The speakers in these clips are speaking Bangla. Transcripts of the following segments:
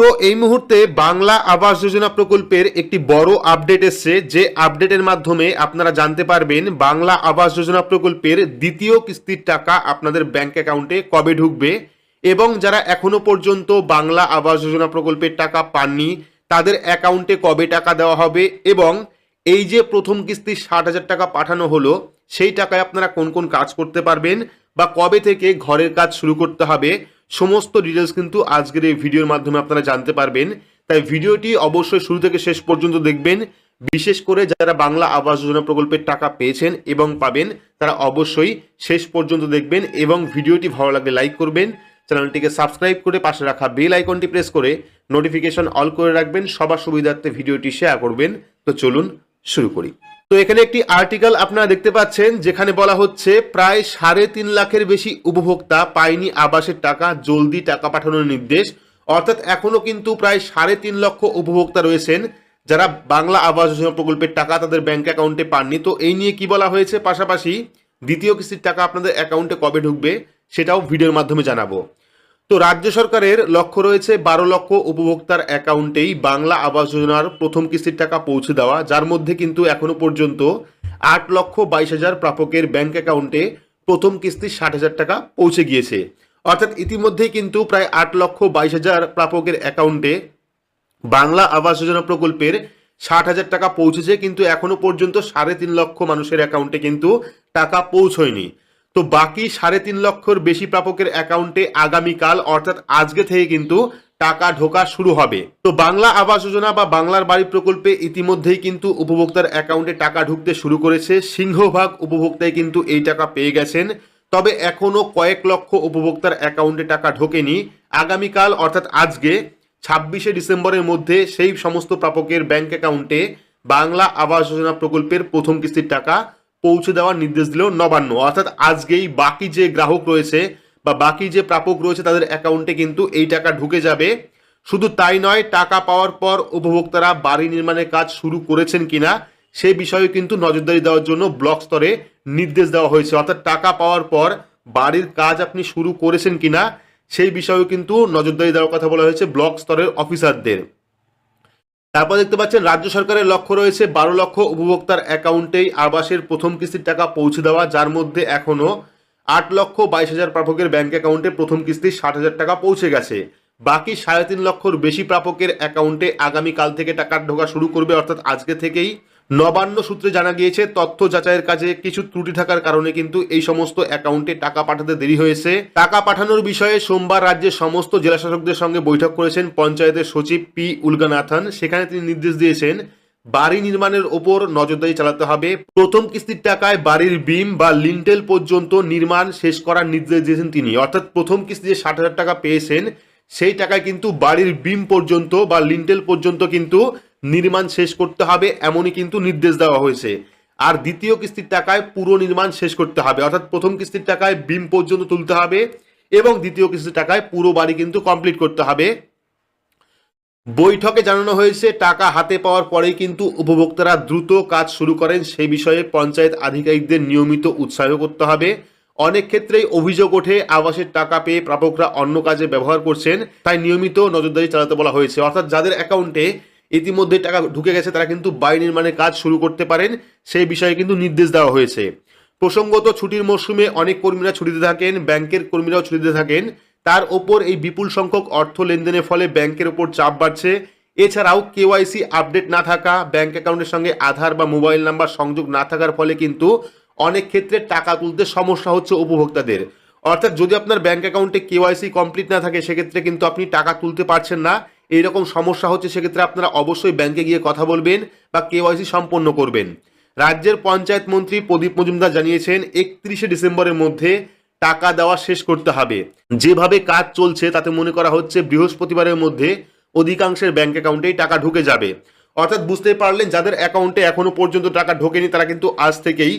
তো এই মুহূর্তে বাংলা আবাস যোজনা প্রকল্পের একটি বড় আপডেট এসছে। যে আপডেটের মাধ্যমে আপনারা জানতে পারবেন বাংলা আবাস যোজনা প্রকল্পের দ্বিতীয় কিস্তির টাকা আপনাদের ব্যাংক অ্যাকাউন্টে কবে ঢুকবে এবং যারা এখনও পর্যন্ত বাংলা আবাস যোজনা প্রকল্পের টাকা পাননি, তাদের অ্যাকাউন্টে কবে টাকা দেওয়া হবে এবং এই যে প্রথম কিস্তি ষাট হাজার টাকা পাঠানো হলো, সেই টাকায় আপনারা কোন কোন কাজ করতে পারবেন বা কবে থেকে ঘরের কাজ শুরু করতে হবে সমস্ত ডিটেলস কিন্তু আজকের এই ভিডিওর মাধ্যমে আপনারা জানতে পারবেন। তাই ভিডিওটি অবশ্যই শুরু থেকে শেষ পর্যন্ত দেখবেন। বিশেষ করে যারা বাংলা আবাস যোজনা প্রকল্পের টাকা পেয়েছেন এবং পাবেন, তারা অবশ্যই শেষ পর্যন্ত দেখবেন এবং ভিডিওটি ভালো লাগলে লাইক করবেন। চ্যানেলটিকে সাবস্ক্রাইব করে পাশে রাখা বেল আইকনটি প্রেস করে নোটিফিকেশন অল করে রাখবেন। সবার সুবিধার্থে ভিডিওটি শেয়ার করবেন। তো চলুন শুরু করি। তো এখানে একটি আর্টিকেল আপনারা দেখতে পাচ্ছেন, যেখানে বলা হচ্ছে প্রায় সাড়ে তিন লাখের বেশি উপভোক্তা পায়নি আবাসের টাকা, জলদি টাকা পাঠানোর নির্দেশ। অর্থাৎ এখনও কিন্তু প্রায় সাড়ে তিন লক্ষ উপভোক্তা রয়েছেন, যারা বাংলা আবাস যোজনা প্রকল্পের টাকা তাদের ব্যাংক অ্যাকাউন্টে পাননি। তো এই নিয়ে কি বলা হয়েছে? পাশাপাশি দ্বিতীয় কিস্তির টাকা আপনাদের অ্যাকাউন্টে কবে ঢুকবে, সেটাও ভিডিওর মাধ্যমে জানাব। তো রাজ্য সরকারের লক্ষ্য রয়েছে বারো লক্ষ উপভোক্তার অ্যাকাউন্টেই বাংলা আবাস যোজনার প্রথম কিস্তির টাকা পৌঁছে দেওয়া, যার মধ্যে কিন্তু এখনও পর্যন্ত আট লক্ষ বাইশ হাজার প্রাপকের ব্যাংক অ্যাকাউন্টে প্রথম কিস্তি ষাট হাজার টাকা পৌঁছে গিয়েছে। অর্থাৎ ইতিমধ্যেই কিন্তু প্রায় আট লক্ষ বাইশ হাজার প্রাপকের অ্যাকাউন্টে বাংলা আবাস যোজনা প্রকল্পের ষাট হাজার টাকা পৌঁছেছে, কিন্তু এখনও পর্যন্ত সাড়ে তিন লক্ষ মানুষের অ্যাকাউন্টে কিন্তু টাকা পৌঁছয়নি। তো বাকি সাড়ে তিন লক্ষর বেশি প্রাপকের অ্যাকাউন্টে আগামীকাল, অর্থাৎ আজকে থেকে কিন্তু টাকা ঢোকা শুরু হবে। তো বাংলা আবাস যোজনা বা বাংলার বাড়ি প্রকল্পে ইতিমধ্যেই কিন্তু উপভোক্তার অ্যাকাউন্টে টাকা ঢুকতে শুরু করেছে। সিংহভাগ উপভোক্তাই কিন্তু এই টাকা পেয়ে গেছেন। তবে এখনও কয়েক লক্ষ উপভোক্তার অ্যাকাউন্টে টাকা ঢোকেনি। আগামীকাল, অর্থাৎ আজকে, ছাব্বিশে ডিসেম্বরের মধ্যে সেই সমস্ত প্রাপকের ব্যাংক অ্যাকাউন্টে বাংলা আবাস যোজনা প্রকল্পের প্রথম কিস্তির টাকা পৌঁছে দেওয়ার নির্দেশ দিল নবান্ন। অর্থাৎ আজকেই বাকি যে গ্রাহক রয়েছে বা বাকি যে প্রাপক রয়েছে তাদের অ্যাকাউন্টে কিন্তু এই টাকা ঢুকে যাবে। শুধু তাই নয়, টাকা পাওয়ার পর উপভোক্তারা বাড়ি নির্মাণের কাজ শুরু করেছেন কিনা সেই বিষয়ে কিন্তু নজরদারি দেওয়ার জন্য ব্লক স্তরে নির্দেশ দেওয়া হয়েছে। অর্থাৎ টাকা পাওয়ার পর বাড়ির কাজ আপনি শুরু করেছেন কিনা, সেই বিষয়েও কিন্তু নজরদারি দেওয়ার কথা বলা হয়েছে ব্লক স্তরের অফিসারদের। তারপর দেখতে পাচ্ছেন, রাজ্য সরকারের লক্ষ্য রয়েছে বারো লক্ষ উপভোক্তার অ্যাকাউন্টেই আবাসের প্রথম কিস্তির টাকা পৌঁছে দেওয়া, যার মধ্যে এখনও আট লক্ষ বাইশ হাজার প্রাপকের ব্যাংক অ্যাকাউন্টে প্রথম কিস্তি ষাট হাজার টাকা পৌঁছে গেছে। বাকি সাড়ে তিন লক্ষর বেশি প্রাপকের অ্যাকাউন্টে আগামীকাল থেকে টাকা ঢোকা শুরু করবে, অর্থাৎ আজকে থেকেই নবান্ন সূত্রে জানা গিয়েছে, তথ্য যাচাইয়ের কাজে কিছু ত্রুটি থাকার কারণে কিন্তু এই সমস্ত অ্যাকাউন্টে টাকা পাঠাতে দেরি হয়েছে। টাকা পাঠানোর বিষয়ে সোমবার রাজ্যের সমস্ত জেলাশাসকদের সঙ্গে বৈঠক করেছেন পঞ্চায়েতের সচিব পি উলগানাথন। সেখানে তিনি নির্দেশ দিয়েছেন, বাড়ি নির্মাণের ওপর নজরদারি চালাতে হবে। প্রথম কিস্তির টাকায় বাড়ির বিম বা লিন্টেল পর্যন্ত নির্মাণ শেষ করার নির্দেশ দিয়েছেন তিনি। অর্থাৎ প্রথম কিস্তি যে ষাট হাজার টাকা পেয়েছেন, সেই টাকায় কিন্তু বাড়ির বিম পর্যন্ত বা লিন্টেল পর্যন্ত কিন্তু নির্মাণ শেষ করতে হবে, এমনই কিন্তু নির্দেশ দেওয়া হয়েছে। আর দ্বিতীয় কিস্তির টাকায় পুরো নির্মাণ শেষ করতে হবে। অর্থাৎ প্রথম কিস্তির টাকায় বিম পর্যন্ত তুলতে হবে এবং দ্বিতীয় কিস্তির টাকায় পুরো বাড়ি কিন্তু কমপ্লিট করতে হবে। বৈঠকে জানানো হয়েছে, টাকা হাতে পাওয়ার পরেই কিন্তু উপভোক্তারা দ্রুত কাজ শুরু করেন। সেই বিষয়ে পঞ্চায়েত আধিকারিকদের নিয়মিত উৎসাহ করতে হবে। অনেক ক্ষেত্রেই অভিযোগ ওঠে, আবাসের টাকা পেয়ে প্রাপকরা অন্য কাজে ব্যবহার করছেন, তাই নিয়মিত নজরদারি চালাতে বলা হয়েছে। অর্থাৎ যাদের অ্যাকাউন্টে ইতিমধ্যে টাকা ঢুকে গেছে, তারা কিন্তু বাড়ি নির্মাণের কাজ শুরু করতে পারেন। সেই বিষয়ে কিন্তু নির্দেশ দেওয়া হয়েছে। প্রসঙ্গত, ছুটির মরশুমে অনেক কর্মীরা ছুটিতে থাকেন, ব্যাংকের কর্মীরাও ছুটিতে থাকেন। তার ওপর এই বিপুল সংখ্যক অর্থ লেনদেনের ফলে ব্যাংকের ওপর চাপ বাড়ছে। এছাড়াও কেওয়াইসি আপডেট না থাকা, ব্যাংক অ্যাকাউন্টের সঙ্গে আধার বা মোবাইল নাম্বার সংযোগ না থাকার ফলে কিন্তু অনেক ক্ষেত্রে টাকা তুলতে সমস্যা হচ্ছে উপভোক্তাদের। অর্থাৎ যদি আপনার ব্যাংক অ্যাকাউন্টে কেওয়াইসি কমপ্লিট না থাকে, সেক্ষেত্রে কিন্তু আপনি টাকা তুলতে পারছেন না। এইরকম সমস্যা হচ্ছে, সেক্ষেত্রে আপনারা অবশ্যই ব্যাংকে গিয়ে কথা বলবেন বা কেওয়াইসি সম্পন্ন করবেন। রাজ্যের পঞ্চায়েত মন্ত্রী প্রদীপ মজুমদার জানিয়েছেন, একত্রিশে ডিসেম্বরের মধ্যে টাকা দেওয়া শেষ করতে হবে। যেভাবে কাজ চলছে, তাতে মনে করা হচ্ছে বৃহস্পতিবারের মধ্যে অধিকাংশের ব্যাংক অ্যাকাউন্টেই টাকা ঢুকে যাবে। অর্থাৎ বুঝতে পারলেন, যাদের অ্যাকাউন্টে এখনও পর্যন্ত টাকা ঢোকেনি, তারা কিন্তু আজ থেকেই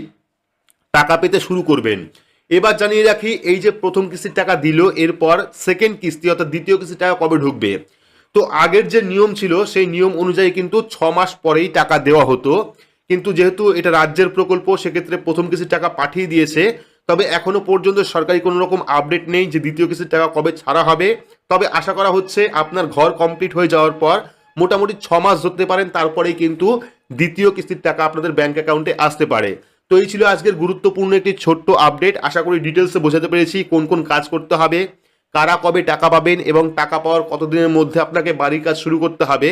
টাকা পেতে শুরু করবেন। এবার জানিয়ে রাখি, এই যে প্রথম কিস্তির টাকা দিল, এরপর সেকেন্ড কিস্তি, অর্থাৎ দ্বিতীয় কিস্তির টাকা কবে ঢুকবে? তো আগের যে নিয়ম ছিল, সেই নিয়ম অনুযায়ী কিন্তু ছ মাস পরেই টাকা দেওয়া হতো। কিন্তু যেহেতু এটা রাজ্যের প্রকল্প, সেক্ষেত্রে প্রথম কিস্তির টাকা পাঠিয়ে দিয়েছে। তবে এখনও পর্যন্ত সরকারি কোনো রকম আপডেট নেই যে দ্বিতীয় কিস্তির টাকা কবে ছাড়া হবে। তবে আশা করা হচ্ছে আপনার ঘর কমপ্লিট হয়ে যাওয়ার পর মোটামুটি ছ মাস ধরতে পারেন, তারপরেই কিন্তু দ্বিতীয় কিস্তির টাকা আপনাদের ব্যাংক অ্যাকাউন্টে আসতে পারে। তো এই ছিল আজকের গুরুত্বপূর্ণ একটি ছোট্ট আপডেট আশা করি ডিটেলসে বোঝাতে পেরেছি কোন কোন কাজ করতে হবে। কারা কবে টাকা পাবেন এবং টাকা পাওয়ার কতদিনের মধ্যে আপনাকে বাড়ির কাজ শুরু করতে হবে।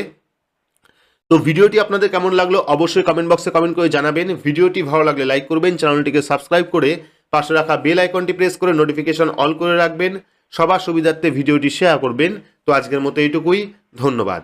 তো ভিডিওটি আপনাদের কেমন লাগল অবশ্যই কমেন্ট বক্সে কমেন্ট করে জানাবেন। ভিডিওটি ভালো লাগলে লাইক করবেন, চ্যানেলটিকে সাবস্ক্রাইব করে পাশে রাখা বেল আইকনটি প্রেস করে নোটিফিকেশন অল করে রাখবেন। সবার সুবিধার্থে ভিডিওটি শেয়ার করবেন। তো আজকের মতো এইটুকুই, ধন্যবাদ।